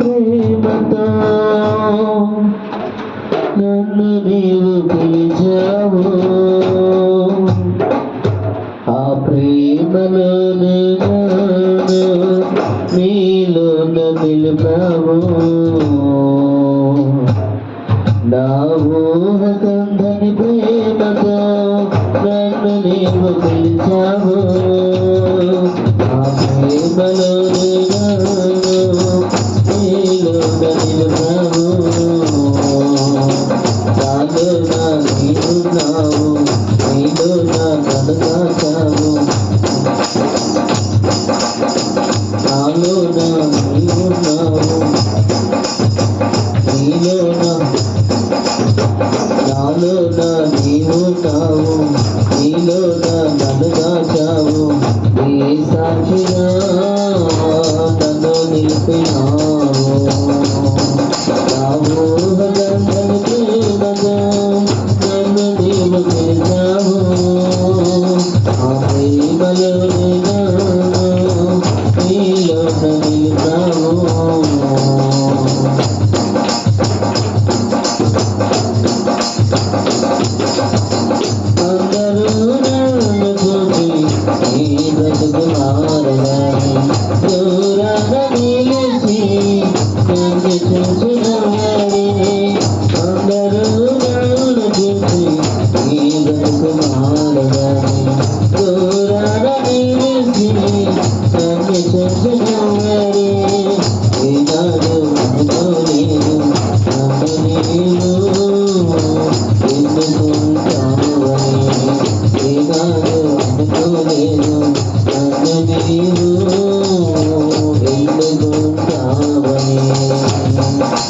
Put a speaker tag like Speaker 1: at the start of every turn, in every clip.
Speaker 1: ప్రేమతో నన్ను నీవు పిలిచావు ఆ ప్రేమలో నేను నీలోన నిలిపావు నా ఊహ కందని ప్రేమతో నన్ను నీవు పిలిచావు ఆ నీలో నా కథ దాచావు నాలో నా నీవున్నావు ప్రేమ చేశావు ఆ ప్రేమలో నీలో నీతావు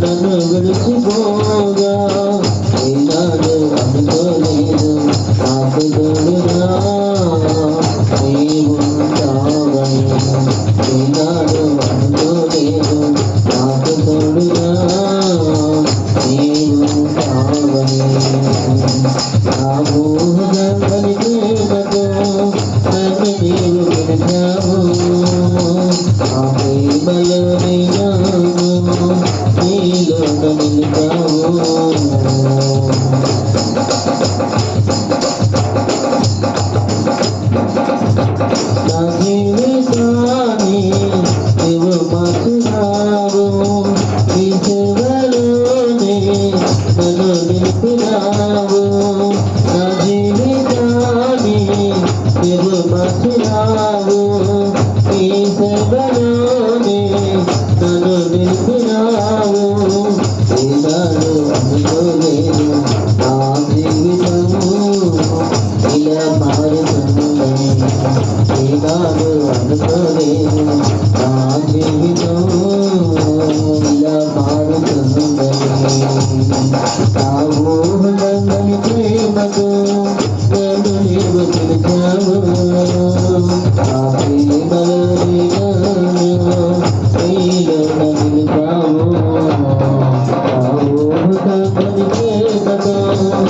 Speaker 1: నన్ను విడిచిపోగా ఈనాడు అందుకోలేదు ఆపుదోడురా నీవుంటావని ఈనాడు అందుకోలేదు ఆపుదోడురా నీవుంటావని నా ఊహని ప్రేమతో నన్ను నీవు మసిరావు నా జీవితాన్ని ఈ సర్వనా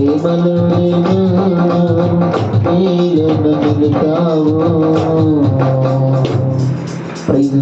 Speaker 1: మహిమలు నీలో మిగులుతావు ప్రైజ్